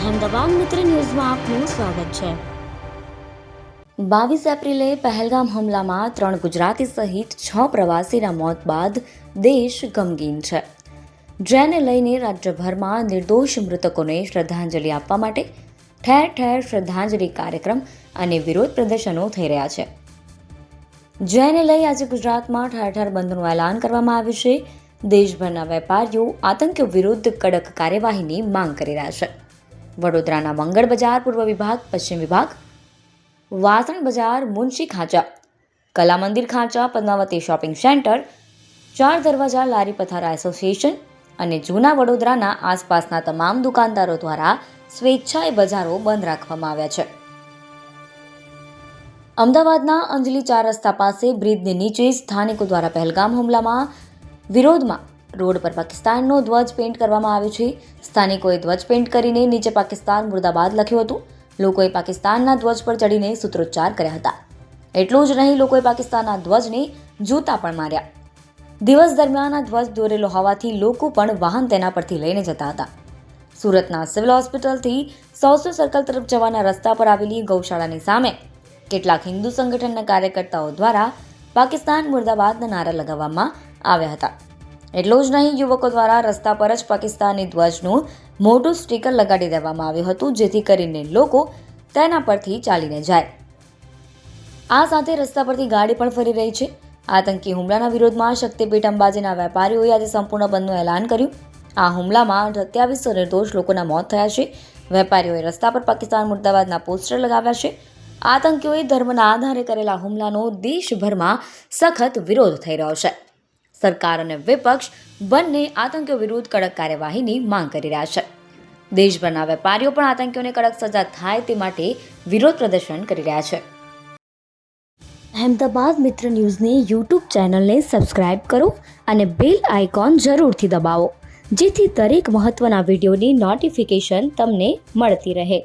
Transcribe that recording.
અહેમદાબાદ મિત્ર ન્યૂઝમાં આપનું સ્વાગત છે. બાવીસ એપ્રિલે પહેલગામ હુમલામાં ત્રણ ગુજરાતી સહિત છ પ્રવાસીના મોત બાદ દેશ ગમગીન છે. જેને લઈને રાજ્યભરમાં નિર્દોષ મૃતકોને શ્રદ્ધાંજલિ આપવા માટે ઠેર ઠેર શ્રદ્ધાંજલિ કાર્યક્રમ અને વિરોધ પ્રદર્શનો થઈ રહ્યા છે. જેને લઈ આજે ગુજરાતમાં ઠેર ઠેર બંધનું એલાન કરવામાં આવ્યું છે. દેશભરના વેપારીઓ આતંક વિરુદ્ધ કડક કાર્યવાહીની માંગ કરી રહ્યા છે. વડોદરાના મંગળ બજાર, પૂર્વ વિભાગ, પશ્ચિમ વિભાગ, વાસણ બજાર, મુનશી ખાંચા, કલા મંદિર ખાંચા, પદ્માવતી શોપિંગ સેન્ટર, ચાર દરવાજા, લારી પથારા એસોસિએશન અને જૂના વડોદરાના આસપાસના તમામ દુકાનદારો દ્વારા સ્વેચ્છાએ બજારો બંધ રાખવામાં આવ્યા છે. અમદાવાદના અંજલી ચાર રસ્તા પાસે બ્રિજની નીચે સ્થાનિકો દ્વારા પહેલગામ હુમલામાં વિરોધમાં રોડ પર પાકિસ્તાનનો ધ્વજ પેઇન્ટ કરવામાં આવ્યો છે. સ્થાનિકોએ ધ્વજ પેઇન્ટ કરીને નીચે પાકિસ્તાન મુર્દાબાદ લખ્યું હતું. લોકોએ પાકિસ્તાનના ધ્વજ પર ચડીને સૂત્રોચ્ચાર કર્યા હતા. એટલું જ નહીં, લોકોએ પાકિસ્તાનના ધ્વજને જૂતા પણ માર્યા. દિવસ દરમિયાન આ ધ્વજ દોરેલો હોવાથી લોકો પણ વાહન તેના પરથી લઈને જતા હતા. સુરતના સિવિલ હોસ્પિટલથી સૌસો સર્કલ તરફ જવાના રસ્તા પર આવેલી ગૌશાળાની સામે કેટલાક હિન્દુ સંગઠનના કાર્યકર્તાઓ દ્વારા પાકિસ્તાન મુર્દાબાદના નારા લગાવવામાં આવ્યા હતા. એટલું જ નહીં, યુવકો દ્વારા રસ્તા પર જ પાકિસ્તાની ધ્વજનું મોટું સ્ટીકર લગાડી દેવામાં આવ્યું હતું, જેથી કરીને લોકો તેના પરથી ચાલીને જાય. આ સાથે રસ્તા પરથી ગાડી પણ ફરી રહી છે. આતંકી હુમલાના વિરોધમાં શક્તિપીઠ અંબાજીના વેપારીઓએ આજે સંપૂર્ણ બંધનું એલાન કર્યું. આ હુમલામાં સત્યાવીસો નિર્દોષ લોકોના મોત થયા છે. વેપારીઓએ રસ્તા પર પાકિસ્તાન મુર્દાબાદના પોસ્ટર લગાવ્યા છે. આતંકીઓએ ધર્મના આધારે કરેલા હુમલાનો દેશભરમાં સખત વિરોધ થઈ રહ્યો છે. સરકાર અને વિપક્ષ બંને આતંકીઓ વિરુદ્ધ કડક કાર્યવાહીની માંગ કરી રહ્યા છે. દેશભરના વેપારીઓ પણ આતંકીઓને કડક સજા થાય તે માટે વિરોધ પ્રદર્શન કરી રહ્યા છે. અહેમદાબાદ મિત્ર ન્યૂઝની યુટ્યુબ ચેનલને સબસ્ક્રાઇબ કરો અને બેલ આઇકોન જરૂરથી દબાવો, જેથી દરેક મહત્ત્વના વિડીયોની નોટિફિકેશન તમને મળતી રહે.